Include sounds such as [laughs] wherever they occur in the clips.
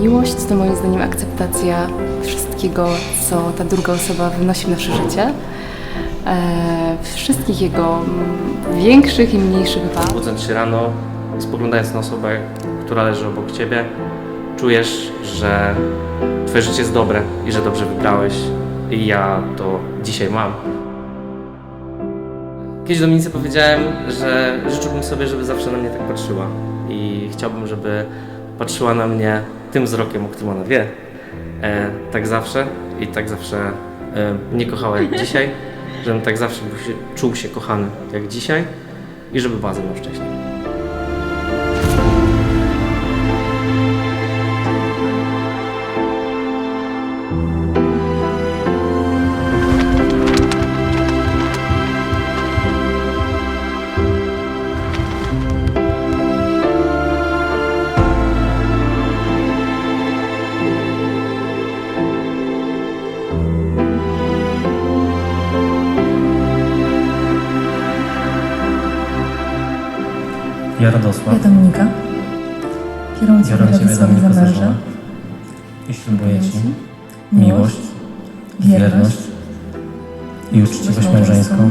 miłość to moim zdaniem akceptacja wszystkiego, co ta druga osoba wnosi w nasze życie. E, wszystkich jego większych i mniejszych wad. Budząc się rano, spoglądając na osobę, która leży obok ciebie, czujesz, że twoje życie jest dobre i że dobrze wybrałeś. I ja to dzisiaj mam. Kiedyś Dominice powiedziałem, że życzyłbym sobie, żeby zawsze na mnie tak patrzyła. I chciałbym, żeby patrzyła na mnie tym wzrokiem, o którym ona wie. E, tak zawsze i tak zawsze e, mnie kochała jak [laughs] dzisiaj. Żebym tak zawsze był się, czuł się kochany jak dzisiaj i żeby była ze mną wcześniej. Ja Radosław, Ja Dominika. Biorę Ciebie biorę Ciebie Radosławie za męża, i ślubuję Ci miłość, wierność i uczciwość małżeńską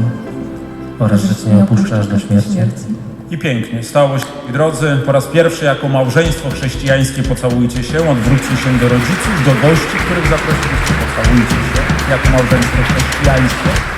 oraz, że Cię nie opuszczę aż do śmierci. I pięknie, stało się. Drodzy, po raz pierwszy jako małżeństwo chrześcijańskie pocałujcie się, odwróćcie się do rodziców, do gości, których zaprosiliście, pocałujcie się jako małżeństwo chrześcijańskie.